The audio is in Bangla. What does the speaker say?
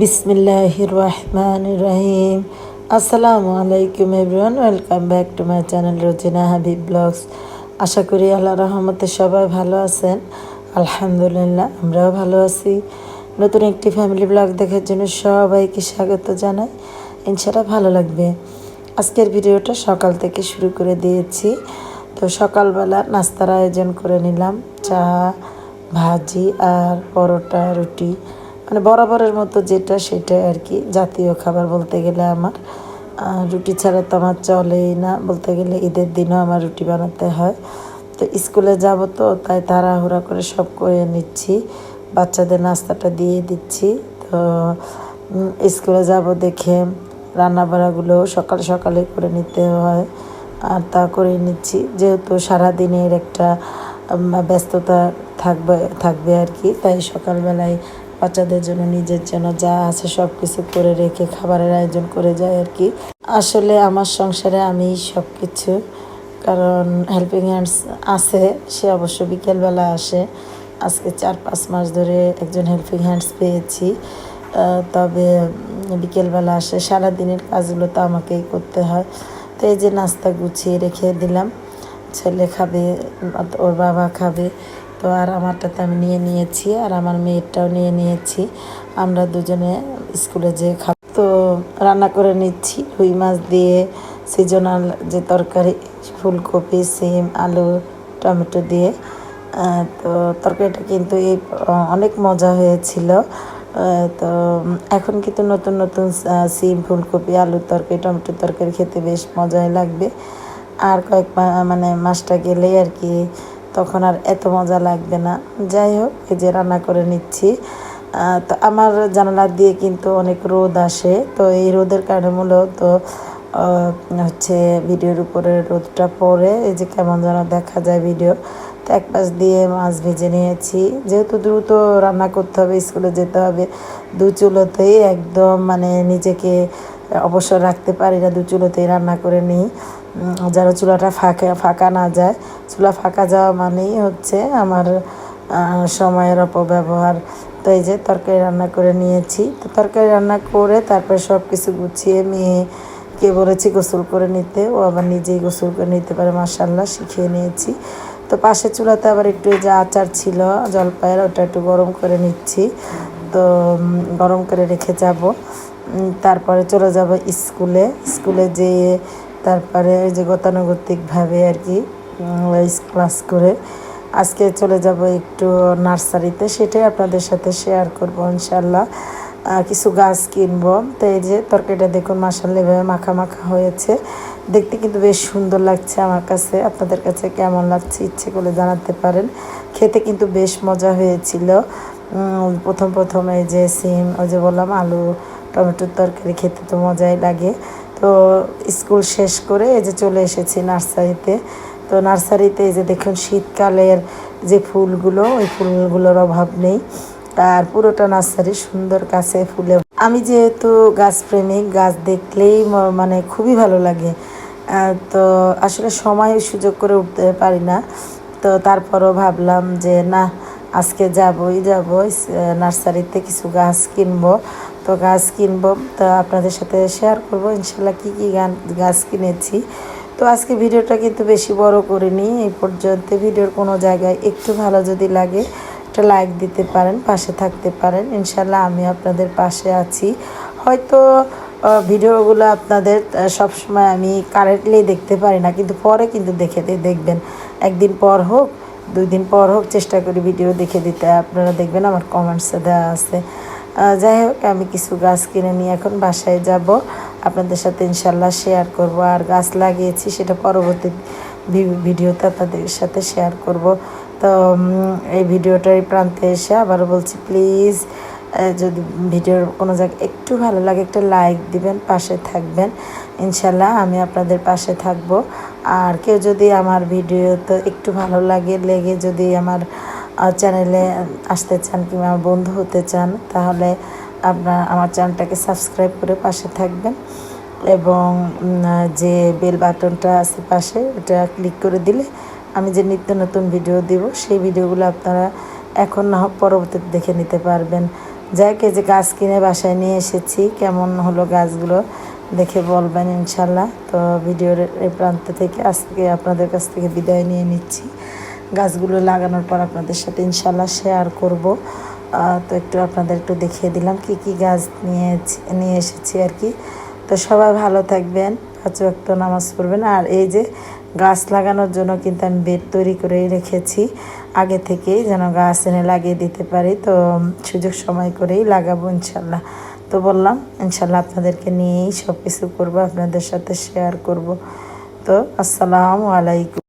বিসমিল্লাহ রহমান রহিম আসসালামু আলাইকুম everyone, welcome back to my channel Rojina Habib blogs. আশা করি আল্লাহ রহমতে সবাই ভালো আছেন। আলহামদুলিল্লাহ, আমরাও ভালো আছি। নতুন একটি ফ্যামিলি ব্লগ দেখার জন্য সবাইকে স্বাগত জানাই। ইনশাআল্লাহ ভালো লাগবে। আজকের ভিডিওটা সকাল থেকে শুরু করে দিয়েছি। তো সকালবেলা নাস্তার আয়োজন করে নিলাম। চা, ভাজি আর পরোটা, রুটি। মানে বরাবরের মতো যেটা সেটাই আর কি, জাতীয় খাবার বলতে গেলে আমার। রুটি ছাড়া তো আমার চলেই না, বলতে গেলে ঈদের দিনও আমার রুটি বানাতে হয়। তো স্কুলে যাব তো, তাই তাড়াহুড়া করে সব করে নিচ্ছি। বাচ্চাদের নাস্তাটা দিয়ে দিচ্ছি। তো স্কুলে যাব দেখে রান্না বাড়াগুলো সকাল সকালে করে নিতে হয়। আর তা করে নিচ্ছি। যেহেতু সারাদিনের একটা ব্যস্ততা থাকবে থাকবে আর কি, তাই সকালবেলায় বাচ্চাদের জন্য নিজের জন্য যা আছে সব কিছু করে রেখে খাবারের আয়োজন করে যায় আর কি। আসলে আমার সংসারে আমি সব কিছু কারণ হেল্পিং হ্যান্ডস আছে, সে অবশ্য বিকেলবেলা আসে। আজকে চার পাঁচ মাস ধরে একজন হেল্পিং হ্যান্ডস পেয়েছি। তবে বিকেলবেলা আসে, সারাদিনের কাজগুলো তো আমাকেই করতে হয়। তো এই যে নাস্তা গুছিয়ে রেখে দিলাম, ছেলে খাবে, ওর বাবা খাবে। তো আর আমারটাতে আমি নিয়ে নিয়েছি, আর আমার মেয়েরটাও নিয়ে নিয়েছি। আমরা দুজনে স্কুলে যে খাব। তো রান্না করে নিচ্ছি, রুই মাছ দিয়ে সিজনাল যে তরকারি, ফুলকপি, সিম, আলু, টমেটো দিয়ে। তো তরকারিটা কিন্তু এই অনেক মজা হয়েছিল। তো এখন কিন্তু নতুন নতুন সিম, ফুলকপি, আলুর তরকারি টমেটো তরকারি খেতে বেশ মজাই লাগবে। আর কয়েক মানে মাসটা গেলেই আর কি তখন আর এত মজা লাগবে না। যাই হোক, এই যে রান্না করে নিচ্ছি। তো আমার জানালা দিয়ে কিন্তু অনেক রোদ আসে। তো এই রোদের কারণে মূলত হচ্ছে ভিডিওর উপরে রোদটা পড়ে। এই যে কেমন যেন দেখা যায় ভিডিও। তো এক পাশ দিয়ে মাছ ভেজে নিয়েছি। যেহেতু দ্রুত রান্না করতে হবে, স্কুলে যেতে হবে, দু চুলোতেই একদম মানে নিজেকে অবসর রাখতে পারি না, দু চুলোতেই রান্না করে নিই। যেন চুলাটা ফাঁকা ফাঁকা না যায়। চুলা ফাঁকা যাওয়া মানেই হচ্ছে আমার সময়ের অপব্যবহার। তো এই যে তরকারি রান্না করে নিয়েছি। তো তরকারি রান্না করে তারপরে সব কিছু গুছিয়ে মেয়েকে বলেছি গোসল করে নিতে। ও আবার নিজেই গোসল করে নিতে পারে মাসাল্লাহ শিখিয়ে নিয়েছি। তো পাশে চুলাতে আবার একটু যে আচার ছিল, জলপাইয়ের, ওটা একটু গরম করে নিচ্ছি। তো গরম করে রেখে যাব। তারপরে চলে যাব স্কুলে। স্কুলে যেয়ে তারপরে ওই যে গতানুগতিকভাবে আর কি ক্লাস করে আজকে চলে যাব একটু নার্সারিতে, সেটাই আপনাদের সাথে শেয়ার করব ইনশাল্লাহ কিছু গাছ কিনবো। তো এই যে তরকারিটা দেখুন মাসাল্লা এভাবে মাখা মাখা হয়েছে। দেখতে কিন্তু বেশ সুন্দর লাগছে আমার কাছে। আপনাদের কাছে কেমন লাগছে ইচ্ছে করে জানাতে পারেন। খেতে কিন্তু বেশ মজা হয়েছিল। প্রথম প্রথম এই যে সিম, ওই যে বললাম, আলু, টমেটোর তরকারি খেতে তো মজাই লাগে। তো স্কুল শেষ করে এই যে চলে এসেছি নার্সারিতে। তো নার্সারিতে এই যে দেখুন শীতকালের যে ফুলগুলো, ওই ফুলগুলোর অভাব নেই। আর পুরোটা নার্সারি সুন্দর গাছে ফুলে। আমি যেহেতু গাছ প্রেমিক গাছ দেখলেই মানে খুবই ভালো লাগে। তো আসলে সময় সুযোগ করে উঠতে পারি না। তো তারপরও ভাবলাম যে, না, আজকে যাবই যাব নার্সারিতে কিছু গাছ কিনবো। তো গাছ কিনবো, তো আপনাদের সাথে শেয়ার করব। ইনশাল্লাহ কী কী গান, গাছ কিনেছি। তো আজকে ভিডিওটা কিন্তু বেশি বড় করিনি, এই পর্যন্ত। ভিডিওর কোনো জায়গায় একটু ভালো যদি লাগে, একটা লাইক দিতে পারেন, পাশে থাকতে পারেন। ইনশাল্লাহ আমি আপনাদের পাশে আছি। হয়তো ভিডিওগুলো আপনাদের সবসময় আমি কারেন্টলি দেখতে পারি না, কিন্তু পরে কিন্তু দেখে দেখবেন। একদিন পর হোক, দুই দিন পর হোক, চেষ্টা করি ভিডিও দেখে দিতে। আপনারা দেখবেন আমার কমেন্টসে দেওয়া আছে। যাই হোক, আমি কিছু গাছ কিনে নিয়ে এখন বাসায় যাব। আপনাদের সাথে ইনশাল্লাহ শেয়ার করব। আর গাছ লাগিয়েছি, সেটা পরবর্তী ভিডিওতে আপনাদের সাথে শেয়ার করব। তো এই ভিডিওটার প্রান্তে এসে আবারও বলছি প্লিজ যদি ভিডিওর কোনো জায়গায় একটু ভালো লাগে, একটা লাইক দিবেন, পাশে থাকবেন। ইনশাল্লাহ আমি আপনাদের পাশে থাকব। আর কেউ যদি আমার ভিডিওতে একটু ভালো লাগে, লেগে যদি আমার চ্যানেলে আসতে চান কিংবা আমার বন্ধু হতে চান, তাহলে আপনার আমার চ্যানেলটাকে সাবস্ক্রাইব করে পাশে থাকবেন এবং যে বেল বাটনটা আছে পাশে, ওটা ক্লিক করে দিলে আমি যে নিত্য নতুন ভিডিও দিব, সেই ভিডিওগুলো আপনারা এখন না হোক পরবর্তীতে দেখে নিতে পারবেন। যাক, এই যে গাছ কিনে বাসায় নিয়ে এসেছি, কেমন হলো গাছগুলো দেখে বলবেন ইনশাল্লাহ। তো ভিডিওর এই প্রান্ত থেকে আজকে আপনাদের কাছ থেকে বিদায় নিয়ে নিচ্ছি। গাছগুলো লাগানোর পর আপনাদের সাথে ইনশাল্লাহ শেয়ার করব। তো একটু আপনাদের একটু দেখিয়ে দিলাম কি কি গাছ নিয়ে নিয়ে এসেছি আর কি। তো সবাই ভালো থাকবেন, পাঁচ ওয়াক্ত নামাজ পড়বেন। আর এই যে গাছ লাগানোর জন্য কিন্তু আমি বেড তৈরি করেই রেখেছি। আগে থেকেই যেন গাছ এনে লাগিয়ে দিতে পারি, তো সুযোগ সময় করেই লাগাবো ইনশাল্লাহ তো বললাম ইনশাল্লাহ আপনাদেরকে নিয়েই সব কিছু করব, আপনাদের সাথে শেয়ার করব। তো আসসালামু আলাইকুম।